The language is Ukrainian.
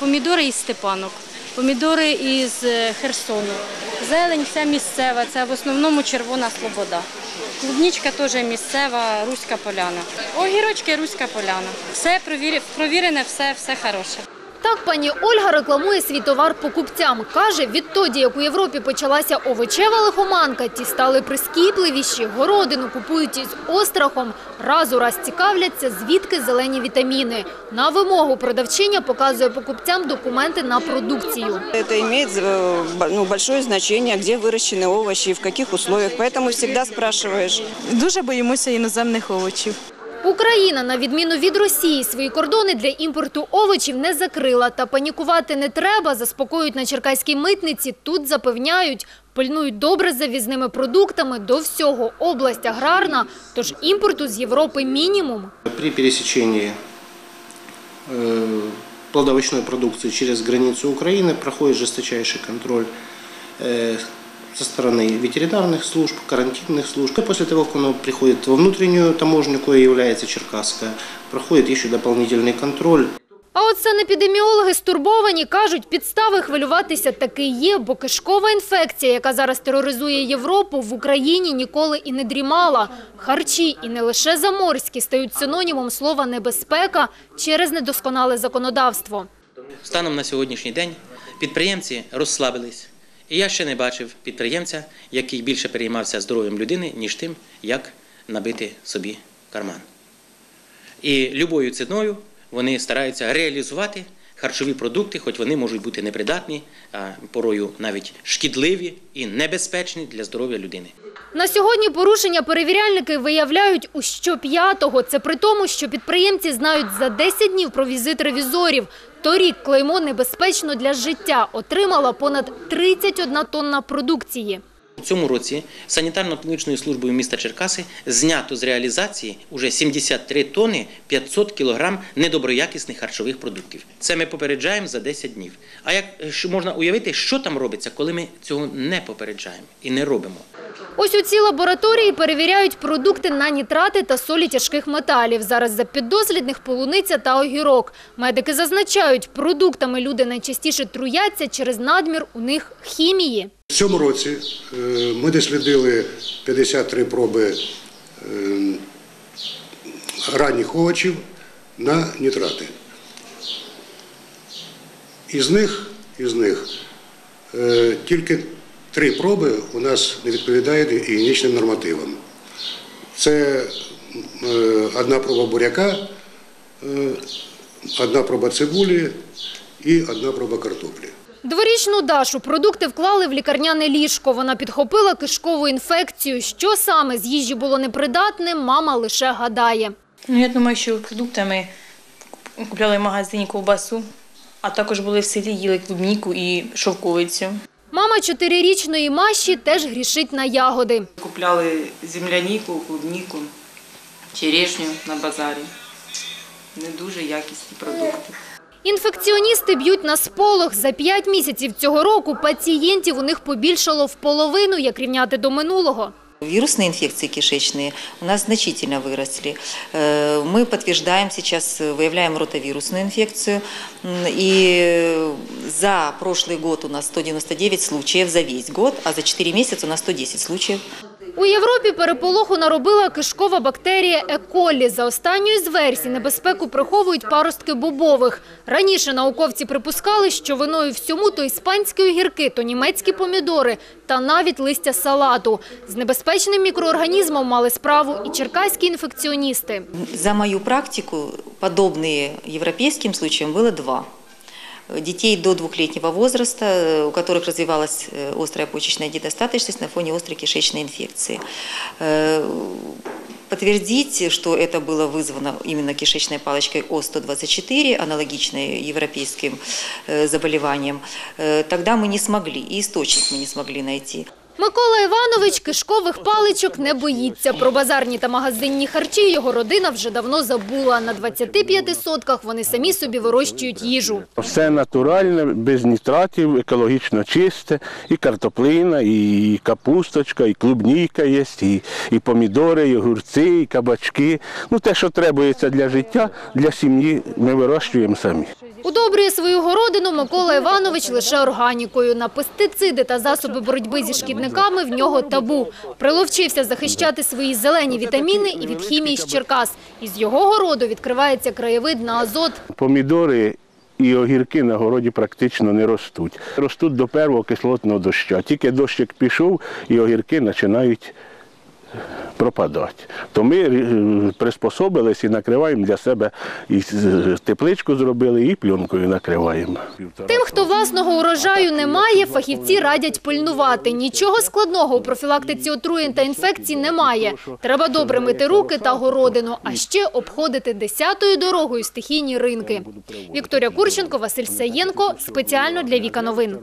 Помідори із Степанок, помідори із е, Херсону. Зелень вся місцева, це в основному червона слобода. Клубнічка теж місцева, руська поляна. Огірочки руська поляна. Все провірене, все, все хороше. Так пані Ольга рекламує свій товар покупцям. Каже, відтоді, як у Європі почалася овочева лихоманка, ті стали прискіпливіші, городину купують із острахом, раз у раз цікавляться, звідки зелені вітаміни. На вимогу продавчиня показує покупцям документи на продукцію. Это имеет э, б- ну, большое значение, где выращены овощи, в каких условиях. Поэтому всегда спрашиваешь. Дуже боїмося іноземних овочів. Україна, на відміну від Росії, свої кордони для імпорту овочів не закрила. Та панікувати не треба, заспокоюють на черкаській митниці. Тут запевняють, пильнують добре з завізними продуктами. До всього область аграрна, тож імпорту з Європи мінімум. При пересечении э, плодовочной продукции через границу Украины проходит жесточайший контроль э, со стороны ветеринарных служб, карантинных служб. И после того, как оно приходит во внутреннюю таможню, кое является Черкасская, проходит еще дополнительный контроль. А от санепідеміологи стурбовані, кажуть, підстави хвилюватися таки є, бо кишкова інфекція, яка зараз тероризує Європу, в Україні ніколи і не дрімала. Харчі і не лише заморські стають синонімом слова «небезпека» через недосконале законодавство. Станом на сьогоднішній день підприємці розслабились. І я ще не бачив підприємця, який більше переймався здоров'ям людини, ніж тим, як набити собі карман. І любою ціною вони стараються реалізувати харчові продукти, хоч вони можуть бути непридатні, а порою навіть шкідливі і небезпечні для здоров'я людини. На сьогодні порушення перевіряльники виявляють у щоп'ятого. Це при тому, що підприємці знають за 10 днів про візит ревізорів. Торік клеймо небезпечно для життя отримала понад 31 тонна продукції. У цьому році санітарно-клінічною службою міста Черкаси знято з реалізації уже 73 тонни 500 кілограм недоброякісних харчових продуктів. Це ми попереджаємо за 10 днів. А як можна уявити, що там робиться, коли ми цього не попереджаємо і не робимо? Ось у цій лабораторії перевіряють продукти на нітрати та солі тяжких металів. Зараз за піддослідних полуниця та огірок. Медики зазначають, продуктами люди найчастіше труяться через надмір у них хімії. В цьому році е, ми дослідили 53 проби е, ранніх овочів на нітрати. Із них, із них е, тільки три проби у нас не відповідають гігієнічним нормативам. Це одна проба буряка, одна проба цибулі і одна проба картоплі. Дворічну Дашу продукти вклали в лікарняне ліжко. Вона підхопила кишкову інфекцію. Що саме з їжі було непридатним, мама лише гадає. Ну, я думаю, що продуктами купляли в магазині ковбасу, а також були в селі, їли клубніку і шовковицю. Мама чотирирічної Маші теж грішить на ягоди. Купляли земляніку, клубніку, черешню на базарі. Не дуже якісні продукти. Інфекціоністи б'ють на сполох. За п'ять місяців цього року пацієнтів у них побільшало в половину, як рівняти до минулого. Вирусные инфекции кишечные у нас значительно выросли. Э, Мы подтверждаем сейчас, э, выявляем ротовирусную инфекцию. М, И за прошлый год у нас 199 случаев за весь год, а за 4 месяца у нас 110 случаев. У Європі переполоху наробила кишкова бактерія Еколі. За останньою з версій небезпеку приховують паростки бобових. Раніше науковці припускали, що виною всьому то іспанські огірки, то німецькі помідори та навіть листя салату. З небезпечним мікроорганізмом мали справу і черкаські інфекціоністи. За мою практику подобные европейским случаям было два. Детей до двухлетнего возраста, э, у которых развивалась э, острая почечная недостаточность на фоне острой кишечной инфекции. Э, Подтвердить, что это было вызвано именно кишечной палочкой О124, аналогичной европейским заболеваниям, тогда мы не смогли, и источник мы не смогли найти. Микола Іванович кишкових паличок не боїться. Про базарні та магазинні харчі його родина вже давно забула. На 25 сотках вони самі собі вирощують їжу. Все натуральне, без нітратів, екологічно чисте, і картоплина, і капусточка, і клубніка є, і, і помідори, і огурці, і кабачки. Ну те, що требується для життя, для сім'ї, ми вирощуємо самі. Удобрює свою городину Микола Іванович лише органікою. На пестициди та засоби боротьби зі шкідниками в нього табу. Приловчився захищати свої зелені вітаміни і від хімії з Черкас. Із його городу відкривається краєвид на азот. Помідори і огірки на городі практично не ростуть. Ростуть до першого кислотного дощу. Тільки дощик пішов, і огірки починають пропадати. То ми е, приспособились і накриваємо для себе і е, тепличку зробили, і пленкою накриваємо. Тим, хто власного урожаю не має, фахівці радять пильнувати. Нічого складного у профілактиці отруєнь та інфекцій немає. Треба добре мити руки та городину, а ще обходити десятою дорогою стихійні ринки. Вікторія Курченко, Василь Саєнко. Спеціально для Віка Новин.